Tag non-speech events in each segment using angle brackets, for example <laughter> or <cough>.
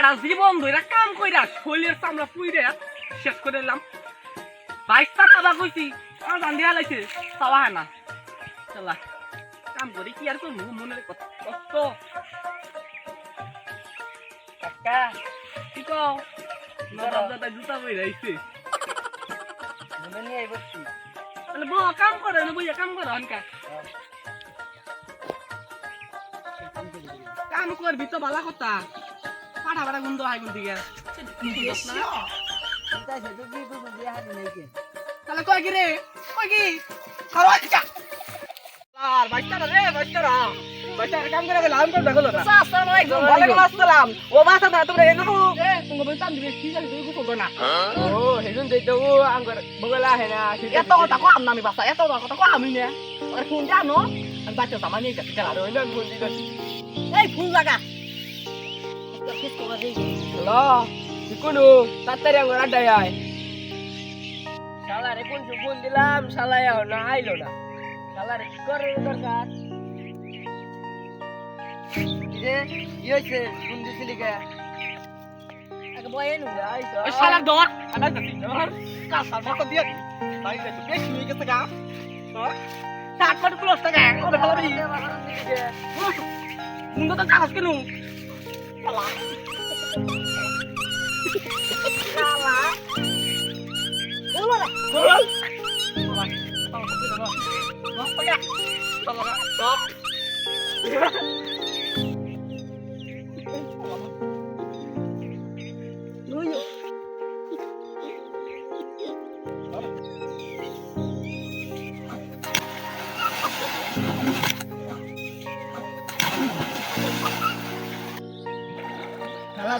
সারা জীবন ধরে কাম কইরা শরীরের চামড়া পুইরে শেষ করে এলাম বাইশটা খাবা কইছি রান্ধি হালাইছে খাওয়া হয় না। চলা কাম করি কি আর করব মনের কষ্ট। কাকা কি কও? নরম দাদা জুতা বই রাইছে মনে নিয়ে বসছি। তাহলে ব কাম করে না বইয়া কাম করে হনকা। কাম করবি তো ভালো কথা। পাঠা পাঠা গুন্দ গুন্দি গে তাই সে তো কি করব দিয়ে হাতে নাই কে তাহলে কয় কি রে কয় কি খাওয়া আচ্ছা আর বাচ্চারা রে বাচ্চারা বাচ্চারা কাম করে গেলাম কাম করে গেল না। আসসালামু আলাইকুম। ওয়ালাইকুম আসসালাম। ও বাসা না তোমরা এনো তুমি বলতাম দিবে কি জানি তুই গুছো না। ও হেজুন দেই তো আঙ্গর বগলা হে না এত কথা কো আমি আমি বাসা এত কথা কো আমি নে। আর ফোন জানো আমি বাচ্চা সামান্য ফোন এই ফুল লাগা হ্যালো কোনু তাড়াতাড়ি আঙ্গর আড্ডায় আয় শালা রে কোন ফোন দিলাম শালা এও না আইলো না কি দরকার যে কি হইছে ফোন দিছিলি কে আগে বয়ে নু শালা দিয়ে তাই যে বেশি হয়ে গেছে গা দর চার কোটি টাকা ওরে ভালো রে মুন্ড কাগজ কেন শালা শালা বলো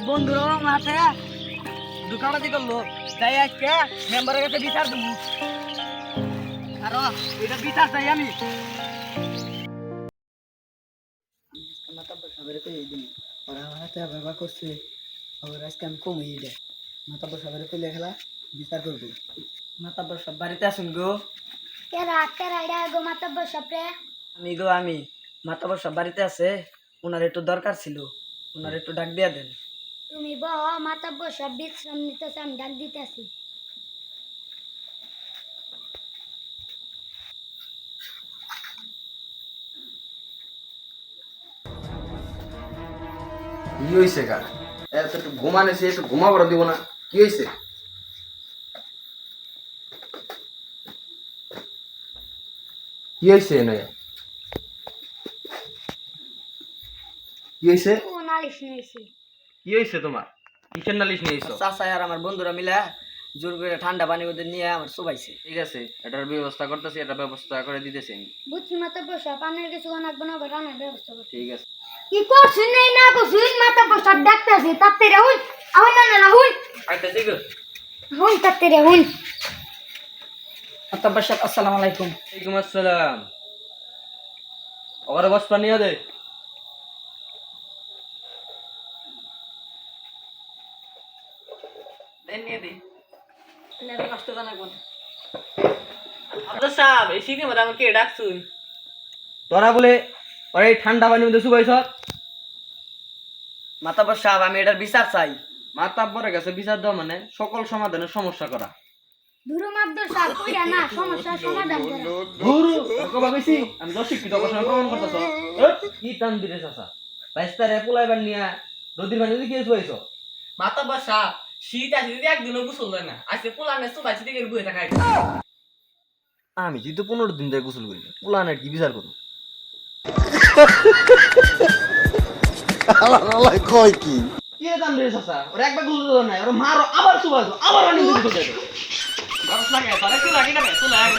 আমার করল। তাই আজকে মেম্বারের কাছে বিচার দেবো। আর এটা বিচার চাই আমি। মাথা বসাবের কই দিন ওরা আমার হাতে ব্যবহার করছে আবার আজকে আমি কমিয়ে দেয় মাথা বসাবের কইলে খেলা বিচার করবে মাথা বসা বাড়িতে আসুন গো আমি। গো আমি বসা বাড়িতে আছে। ওনার একটু দরকার ছিল। ওনার একটু ডাক দিয়া দেন। তুমি বহ মাতব্য সব বিশ্রাম নিতেছে আমি ডাক দিতেছি। কি হয়েছে কার এত একটু ঘুমানেছে একটু ঘুমাবার দিব না। কি হয়েছে কি হয়েছে নয়া কি হয়েছে কি হয়েছে তোমার? কিসের নালিশ নিয়েছো চাচা আর আমার বন্ধুরা মিলে জোর করে ঠান্ডা পানি ওদের নিয়ে আমার চুবাইছে ঠিক আছে এটার ব্যবস্থা করতেছি এটা ব্যবস্থা করে দিতেছি আমি। বুঝছি মাতব্য সব পানের কিছু অনেক বানাবো রান্নার ব্যবস্থা করছি। ঠিক আছে। কি করছিস নেই না করছিস মাতব্য সব ডাকতেছি তাতে রে হুন আহুন না না হুন। আইতাছি গো হুন তাতে রে হুন। আত্তাব্বার সাহেব আসসালামু আলাইকুম। ওয়ালাইকুম আসসালাম। ওখানে বস পানি দে। নিয়ে দি এত কষ্ট জানা কোন সাহেব এই শীতের মধ্যে আমাকে ডাকছুন তোরা বলে ওরা ঠান্ডা পানির মধ্যে মাতাব্বর সাহেব আমি এটার বিচার চাই। মাতাব্বরের কাছে বিচার দেওয়া মানে সকল সমাধানের সমস্যা করা। ধুরু মাদ্দ সব কইরা না সমস্যার সমাধান করা। গুরু কবা বেশি আমি তো শিক্ষিত প্রমাণ করতেছ। কি টান দিলে চাচা? বাইস্তারে পোলাইবার নিয়া নদীর শুয়াইছ বাসা শীত আছে যদি একদিনও গোসল না। আজকে পোলানে সুবাইছি দিকে বুয়ে থাকাই আমি যদি পনেরো দিন ধরে গোসল করি পোলানের কি বিচার করব? কয় কি? কি রে টান দিলে চাচা? ওরা একবার গোসল দেওয়া নাই ওরা মারো আবার আবার পানি গোসল দেয় <laughs> লাগে লাগে না তো লাগে